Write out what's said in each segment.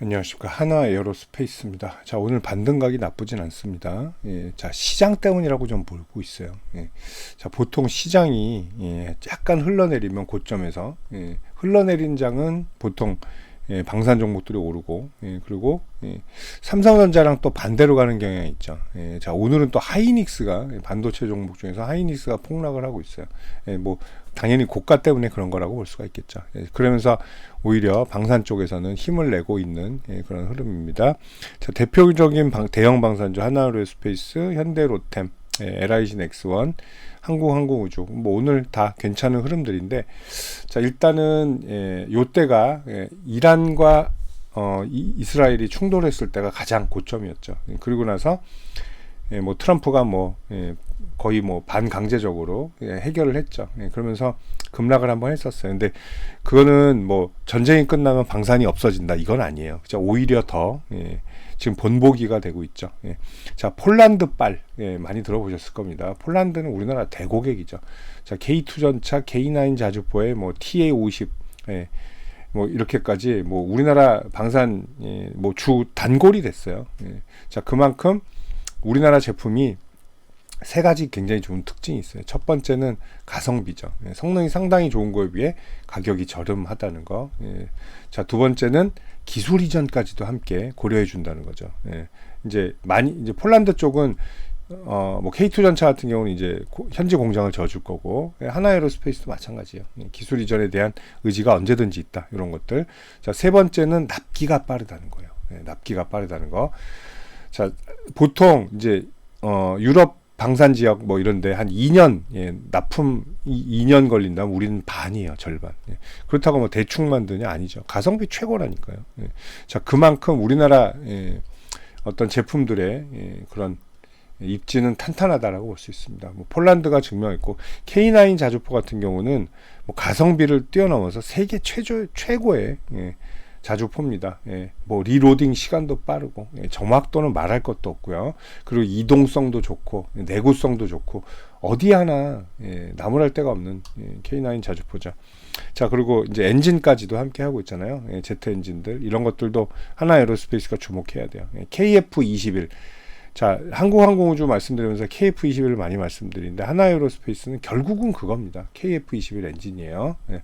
안녕하십니까 하나 에어로스페이스입니다. 자 오늘 반등각이 나쁘진 않습니다. 예, 자 시장 때문이라고 좀 보고 있어요. 예, 자 보통 시장이 예, 약간 흘러내리면 고점에서 예, 흘러내린 장은 보통 예, 방산 종목들이 오르고 예, 그리고 예, 삼성전자랑 또 반대로 가는 경향이 있죠. 예, 자 오늘은 또 하이닉스가 반도체 종목 중에서 하이닉스가 폭락을 하고 있어요. 예, 뭐 당연히 고가 때문에 그런 거라고 볼 수가 있겠죠. 예, 그러면서 오히려 방산 쪽에서는 힘을 내고 있는 예, 그런 흐름입니다. 자, 대표적인 방, 대형 방산주 하나로 스페이스, 현대로템, 예, LIG 넥스원, 한국항공 우주 뭐 오늘 다 괜찮은 흐름들인데 자 일단은 예, 요 때가 예, 이란과 어, 이, 이스라엘이 충돌했을 때가 가장 고점이었죠. 예, 그리고 나서 예, 뭐 트럼프가 뭐 예, 거의 뭐 반강제적으로 예, 해결을 했죠. 예, 그러면서 급락을 한번 했었어요. 근데 그거는 뭐 전쟁이 끝나면 방산이 없어진다 이건 아니에요. 오히려 더 예, 지금 본보기가 되고 있죠. 예. 자 폴란드 빨 예, 많이 들어보셨을 겁니다. 폴란드는 우리나라 대고객이죠. 자 K2 전차, K9 자주포에 뭐 TA50 예, 뭐 이렇게까지 뭐 우리나라 방산 예, 뭐주 단골이 됐어요. 예. 자 그만큼 우리나라 제품이 세 가지 굉장히 좋은 특징이 있어요. 첫 번째는 가성비죠. 예, 성능이 상당히 좋은 거에 비해 가격이 저렴하다는 거. 예. 자, 두 번째는 기술 이전까지도 함께 고려해 준다는 거죠. 예. 이제 많이 이제 폴란드 쪽은 어, 뭐 K2 전차 같은 경우는 이제 고, 현지 공장을 져줄 거고 예, 하나 에로스페이스도 마찬가지예요. 예, 기술 이전에 대한 의지가 언제든지 있다 이런 것들. 자, 세 번째는 납기가 빠르다는 거예요. 예, 납기가 빠르다는 거. 자, 보통 이제 어, 유럽 방산 지역 뭐 이런데 한 2년 예, 납품 2년 걸린다면 우리는 반이에요 절반 예. 그렇다고 뭐 대충 만드냐 아니죠 가성비 최고라니까요 예. 자 그만큼 우리나라 예, 어떤 제품들의 예, 그런 입지는 탄탄하다라고 볼 수 있습니다. 뭐 폴란드가 증명했고 K9 자주포 같은 경우는 뭐 가성비를 뛰어넘어서 세계 최저 최고의 예, 자주포입니다. 예, 뭐 리로딩 시간도 빠르고 예, 정확도는 말할 것도 없고요. 그리고 이동성도 좋고 내구성도 좋고 어디 하나 예, 나무랄 데가 없는 예, K9 자주포죠. 자 그리고 이제 엔진까지도 함께 하고 있잖아요. 예, 제트 엔진들 이런 것들도 하나 에로스페이스가 주목해야 돼요. 예, KF21 자, 한국항공우주 말씀드리면서 KF21을 많이 말씀드리는데 하나 에로스페이스는 결국은 그겁니다. KF21 엔진이에요. 예.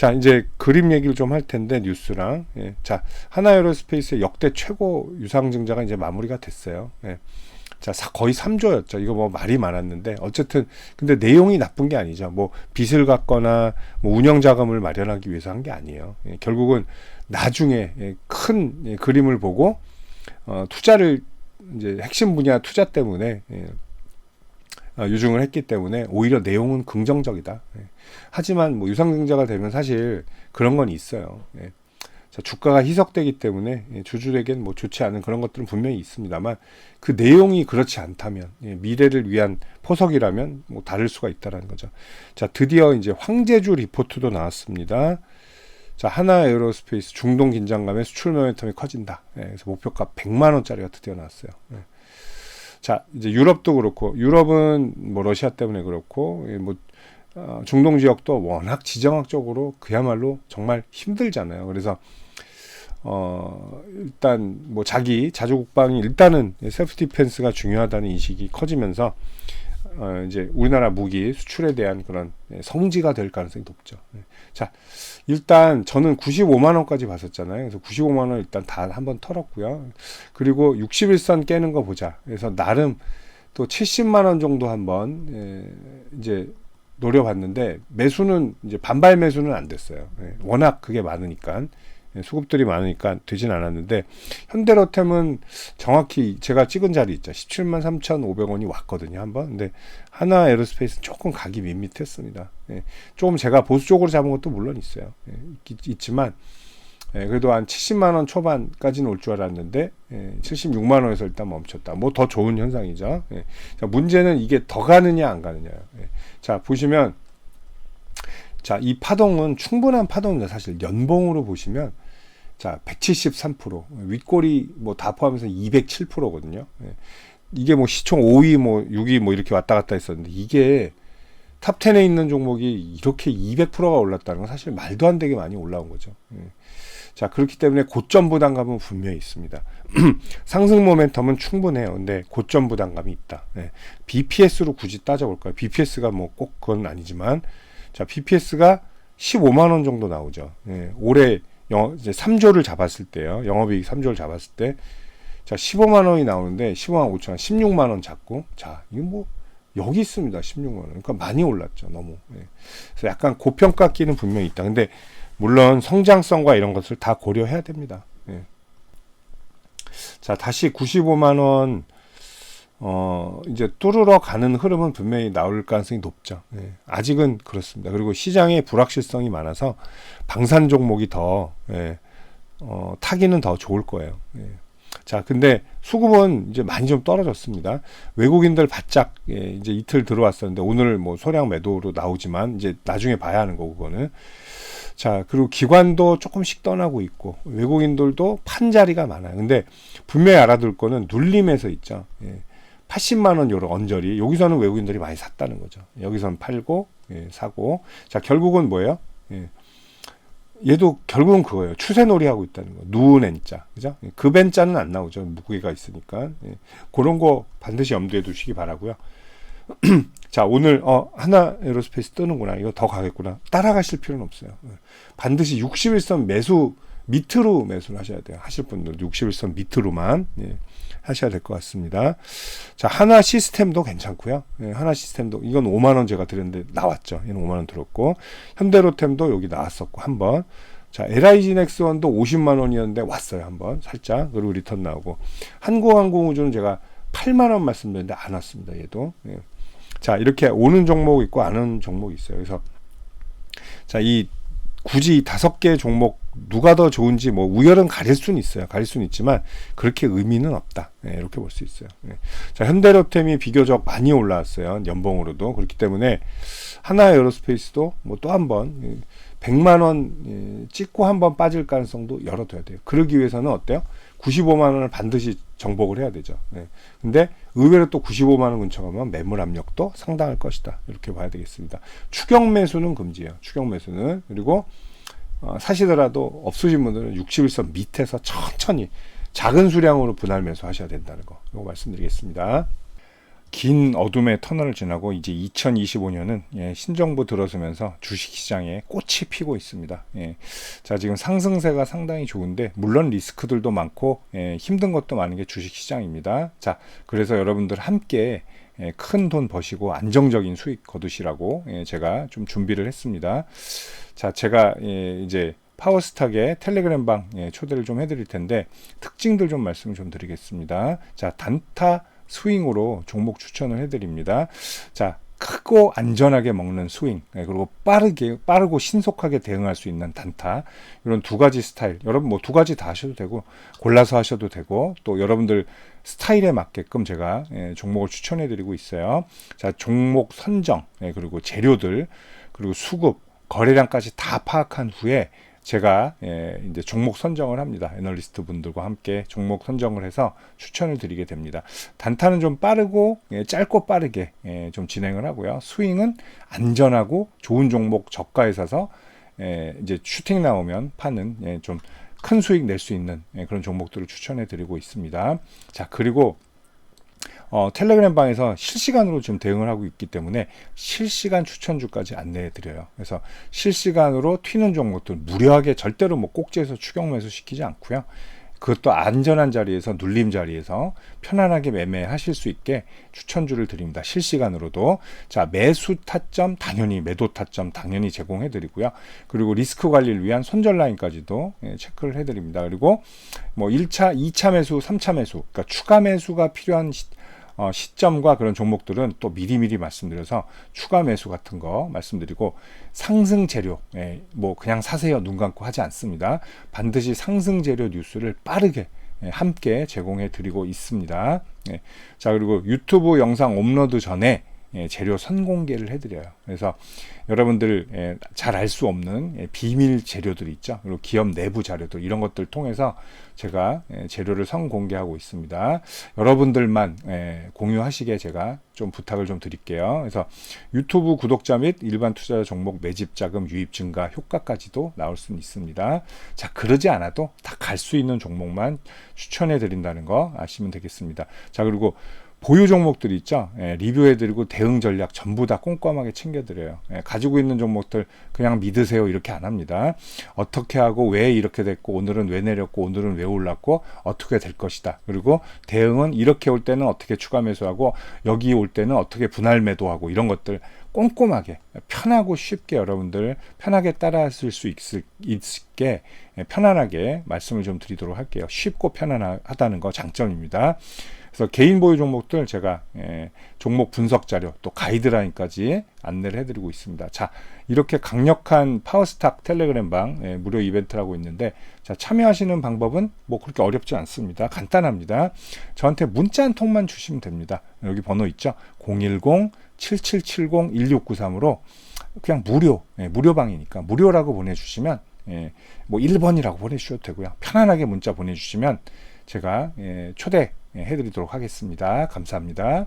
자, 이제 그림 얘기를 좀 할 텐데 뉴스랑 예. 자, 하나에로스페이스의 역대 최고 유상증자가 이제 마무리가 됐어요. 예. 자, 거의 3조였죠. 이거 뭐 말이 많았는데 어쨌든 근데 내용이 나쁜 게 아니죠. 뭐 빚을 갚거나 뭐 운영 자금을 마련하기 위해서 한 게 아니에요. 예. 결국은 나중에 예, 큰 예, 그림을 보고 어, 투자를 이제 핵심 분야 투자 때문에 예, 어, 유증을 했기 때문에 오히려 내용은 긍정적이다. 예. 하지만 뭐 유상증자가 되면 사실 그런 건 있어요. 예. 자, 주가가 희석되기 때문에 예, 주주에겐 뭐 좋지 않은 그런 것들은 분명히 있습니다만 그 내용이 그렇지 않다면 예, 미래를 위한 포석이라면 뭐 다를 수가 있다라는 거죠. 자 드디어 이제 황제주 리포트도 나왔습니다. 자, 하나 에어로스페이스 중동 긴장감에 수출 모멘텀이 커진다. 예, 그래서 목표가 100만 원짜리가 드디어 나왔어요. 예. 자, 이제 유럽도 그렇고 유럽은 뭐 러시아 때문에 그렇고 예, 뭐 어, 중동 지역도 워낙 지정학적으로 그야말로 정말 힘들잖아요. 그래서 어 일단 뭐 자기 자주 국방이 일단은 셀프 디펜스가 중요하다는 인식이 커지면서 어, 이제 우리나라 무기 수출에 대한 그런 예, 성지가 될 가능성이 높죠. 예. 자, 일단 저는 95만 원까지 봤었잖아요. 그래서 95만 원 일단 다 한번 털었고요. 그리고 61선 깨는 거 보자. 그래서 나름 또 70만 원 정도 한번 예, 이제 노려봤는데 매수는 이제 반발 매수는 안 됐어요. 예, 워낙 그게 많으니까. 예, 수급들이 많으니까 되진 않았는데 현대로템은 정확히 제가 찍은 자리 있죠. 17만 3,500원이 왔거든요. 한번. 근데 하나 에어스페이스는 조금 가기 밋밋했습니다. 예, 조금 제가 보수적으로 잡은 것도 물론 있어요. 예, 있, 지만 예, 그래도 한 70만 원 초반까지는 올 줄 알았는데 예, 76만 원에서 일단 멈췄다. 뭐 더 좋은 현상이죠. 예. 자, 문제는 이게 더 가느냐 안 가느냐. 예. 자 보시면 자, 이 파동은 충분한 파동입니다. 사실 연봉으로 보시면 자, 173% 윗골이 뭐다 포함해서 207%거든요. 예. 이게 뭐 시총 5위 뭐 6위 뭐 이렇게 왔다 갔다 했었는데 이게 탑 10에 있는 종목이 이렇게 200%가 올랐다는 건 사실 말도 안 되게 많이 올라온 거죠. 예. 자, 그렇기 때문에 고점 부담감은 분명히 있습니다. 상승 모멘텀은 충분해요. 근데 고점 부담감이 있다. 네. BPS로 굳이 따져볼까요? BPS가 뭐 꼭 그건 아니지만, 자, BPS가 15만 원 정도 나오죠. 네. 올해 영, 이제 3조를 잡았을 때요. 영업이익 3조를 잡았을 때, 자, 15만 원이 나오는데 15만 5천 원, 16만 원 잡고, 자, 이거 뭐 여기 있습니다. 16만 원. 그러니까 많이 올랐죠. 너무. 네. 그래서 약간 고평가기는 분명히 있다. 근데 물론 성장성과 이런 것을 다 고려해야 됩니다. 네. 자, 다시 95만 원 어, 이제 뚫으러 가는 흐름은 분명히 나올 가능성이 높죠. 예, 아직은 그렇습니다. 그리고 시장에 불확실성이 많아서 방산 종목이 더, 예, 어, 타기는 더 좋을 거예요. 예. 자, 근데 수급은 이제 많이 좀 떨어졌습니다. 외국인들 바짝, 예, 이제 이틀 들어왔었는데 오늘 뭐 소량 매도로 나오지만 이제 나중에 봐야 하는 거고, 그거는. 자, 그리고 기관도 조금씩 떠나고 있고, 외국인들도 판 자리가 많아요. 근데 분명히 알아둘 거는 눌림에서 있죠. 예. 80만 원 요런 언저리 여기서는 외국인들이 많이 샀다는 거죠. 여기서는 팔고 예, 사고 자 결국은 뭐예요? 예. 얘도 결국은 그거예요. 추세놀이 하고 있다는 거. 누운 N자 그죠? 예, 급엔자는 안 나오죠. 무게가 있으니까 예. 그런 거 반드시 염두에 두시기 바라고요. 자 오늘 어 하나 에로스페이스 뜨는구나 이거 더 가겠구나 따라가실 필요는 없어요. 예. 반드시 61선 매수 밑으로 매수를 하셔야 돼요. 하실 분들 61선 밑으로만 예. 하셔야 될 것 같습니다. 자, 하나 시스템도 괜찮고요. 예, 하나 시스템도 이건 5만 원 제가 드렸는데 나왔죠. 얘는 5만 원 들었고 현대로템도 여기 나왔었고 한번 자, LIG 넥스원도 50만 원이었는데 왔어요. 한번 살짝 그리고 리턴 나오고 한국항공우주는 제가 8만 원 말씀드렸는데 안 왔습니다. 얘도. 예. 자, 이렇게 오는 종목 있고 안 오는 종목 있어요. 그래서 자, 이 굳이 다섯 개 종목 누가 더 좋은지 뭐 우열은 가릴 수는 있어요. 가릴 수는 있지만 그렇게 의미는 없다. 네, 이렇게 볼 수 있어요. 네. 자, 현대로템이 비교적 많이 올라왔어요. 연봉으로도 그렇기 때문에 하나 에어로스페이스도 뭐 또 한번 100만 원 예, 찍고 한번 빠질 가능성도 열어둬야 돼요. 그러기 위해서는 어때요? 95만 원을 반드시 정복을 해야 되죠. 네. 근데 의외로 또 95만 원 근처 가면 매물 압력도 상당할 것이다. 이렇게 봐야 되겠습니다. 추경 매수는 금지예요. 추경 매수는 그리고 어, 사시더라도 없으신 분들은 61선 밑에서 천천히 작은 수량으로 분할 매수하셔야 된다는 거. 이거 말씀드리겠습니다. 긴 어둠의 터널을 지나고 이제 2025년은 예, 신정부 들어서면서 주식시장에 꽃이 피고 있습니다. 예. 자 지금 상승세가 상당히 좋은데 물론 리스크들도 많고 예, 힘든 것도 많은 게 주식시장입니다. 자 그래서 여러분들 함께 예, 큰돈 버시고 안정적인 수익 거두시라고 예, 제가 좀 준비를 했습니다. 자 제가 예, 이제 파워스탁의 텔레그램 방 예, 초대를 좀 해드릴 텐데 특징들 좀 말씀 좀 드리겠습니다. 자 단타 스윙으로 종목 추천을 해드립니다. 자, 크고 안전하게 먹는 스윙 네, 그리고 빠르게 빠르고 신속하게 대응할 수 있는 단타 이런 두 가지 스타일 여러분 뭐 두 가지 다 하셔도 되고 골라서 하셔도 되고 또 여러분들 스타일에 맞게끔 제가 예, 종목을 추천해 드리고 있어요 자 종목 선정 예, 그리고 재료들 그리고 수급 거래량까지 다 파악한 후에 제가 예, 이제 종목 선정을 합니다. 애널리스트 분들과 함께 종목 선정을 해서 추천을 드리게 됩니다. 단타는 좀 빠르고 예, 짧고 빠르게 예, 좀 진행을 하고요. 스윙은 안전하고 좋은 종목 저가에 사서 예, 이제 슈팅 나오면 파는 예, 좀큰 수익 낼 수 있는 예, 그런 종목들을 추천해 드리고 있습니다. 자 그리고 어, 텔레그램 방에서 실시간으로 지금 대응을 하고 있기 때문에 실시간 추천주까지 안내해 드려요. 그래서 실시간으로 튀는 종목들 무료하게 절대로 뭐 꼭지에서 추경 매수 시키지 않고요. 그것도 안전한 자리에서 눌림 자리에서 편안하게 매매하실 수 있게 추천주를 드립니다. 실시간으로도 자 매수 타점 당연히 매도 타점 당연히 제공해 드리고요. 그리고 리스크 관리를 위한 손절 라인까지도 예, 체크를 해 드립니다. 그리고 뭐 1차, 2차 매수, 3차 매수 그러니까 추가 매수가 필요한 시, 어, 시점과 그런 종목들은 또 미리미리 말씀드려서 추가 매수 같은 거 말씀드리고 상승 재료 예, 뭐 그냥 사세요 눈 감고 하지 않습니다. 반드시 상승 재료 뉴스를 빠르게 예, 함께 제공해 드리고 있습니다. 예, 자 그리고 유튜브 영상 업로드 전에 예, 재료 선공개를 해드려요. 그래서 여러분들 예, 잘알 수 없는 예, 비밀 재료들이 있죠. 그리고 기업 내부 자료들 이런 것들 통해서 제가 예, 재료를 선공개하고 있습니다. 여러분들만 예, 공유하시게 제가 좀 부탁을 좀 드릴게요. 그래서 유튜브 구독자 및 일반 투자자 종목 매집 자금 유입 증가 효과까지도 나올 수 있습니다. 자 그러지 않아도 다 갈 수 있는 종목만 추천해 드린다는 거 아시면 되겠습니다. 자 그리고 보유 종목들이 있죠. 예, 리뷰해드리고 대응 전략 전부 다 꼼꼼하게 챙겨드려요. 예, 가지고 있는 종목들 그냥 믿으세요 이렇게 안 합니다. 어떻게 하고 왜 이렇게 됐고 오늘은 왜 내렸고 오늘은 왜 올랐고 어떻게 될 것이다. 그리고 대응은 이렇게 올 때는 어떻게 추가 매수하고 여기 올 때는 어떻게 분할 매도하고 이런 것들 꼼꼼하게 편하고 쉽게 여러분들 편하게 따라하실 수 있을, 있게 예, 편안하게 말씀을 좀 드리도록 할게요. 쉽고 편안하다는 거 장점입니다. 그래서 개인 보유 종목들 제가 예, 종목 분석 자료 또 가이드라인까지 안내를 해드리고 있습니다. 자 이렇게 강력한 파워스탁 텔레그램방 예, 무료 이벤트를 하고 있는데 자 참여하시는 방법은 뭐 그렇게 어렵지 않습니다. 간단합니다. 저한테 문자 한 통만 주시면 됩니다. 여기 번호 있죠? 010 7770-1693으로 그냥 무료, 예, 무료방이니까 무료라고 보내주시면 예, 뭐 1번이라고 보내주셔도 되고요. 편안하게 문자 보내주시면 제가 예, 초대 해드리도록 하겠습니다. 감사합니다.